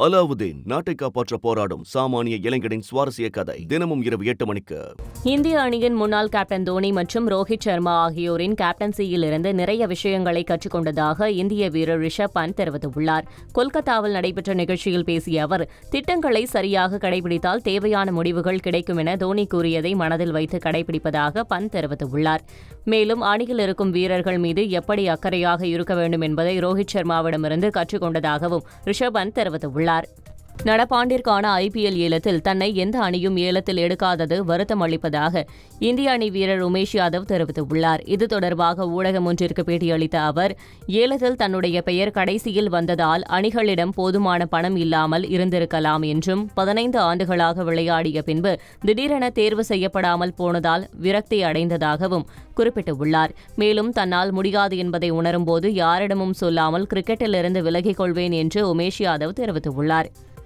அலாவுதீன் நாட்டை காப்பாற்ற போராடும் சாமானிய இளைஞனின் சுவாரஸ்ய கதை தினமும் இரவு எட்டு மணிக்கு. இந்திய அணியின் முன்னாள் கேப்டன் தோனி மற்றும் ரோஹித் சர்மா ஆகியோரின் கேப்டன்சியில் இருந்து நிறைய விஷயங்களை கற்றுக்கொண்டதாக இந்திய வீரர் ரிஷப் பந்த் தெரிவித்துள்ளார். கொல்கத்தாவில் நடைபெற்ற நிகழ்ச்சியில் பேசிய அவர் திட்டங்களை சரியாக கடைபிடித்தால் தேவையான முடிவுகள் கிடைக்கும் என தோனி கூறியதை மனதில் வைத்து கடைபிடிப்பதாக பந்த் தெரிவித்துள்ளார். மேலும் அணியில் இருக்கும் வீரர்கள் மீது எப்படி அக்கறையாக இருக்க வேண்டும் என்பதை ரோஹித் சர்மாவிடமிருந்து கற்றுக்கொண்டதாகவும் ரிஷப் பந்த் தெரிவித்துள்ளார். உள்ளார் நடப்பாண்டிற்கான ஐபிஎல் ஏலத்தில் தன்னை எந்த அணியும் ஏலத்தில் எடுக்காதது வருத்தம் அளிப்பதாக இந்திய அணி வீரர் உமேஷ் யாதவ் தெரிவித்துள்ளார். இது தொடர்பாக ஊடகம் ஒன்றிற்கு பேட்டியளித்த அவர் ஏலத்தில் தன்னுடைய பெயர் கடைசியில் வந்ததால் அணிகளிடம் போதுமான பணம் இல்லாமல் இருந்திருக்கலாம் என்றும் பதினைந்து ஆண்டுகளாக விளையாடிய பின்பு திடீரென தேர்வு செய்யப்படாமல் போனதால் விரக்தி அடைந்ததாகவும் குறிப்பிட்டுள்ளார். மேலும் தன்னால் முடியாது என்பதை உணரும்போது யாரிடமும் சொல்லாமல் கிரிக்கெட்டிலிருந்து விலகிக் கொள்வேன் என்று உமேஷ் யாதவ் தெரிவித்துள்ளார்.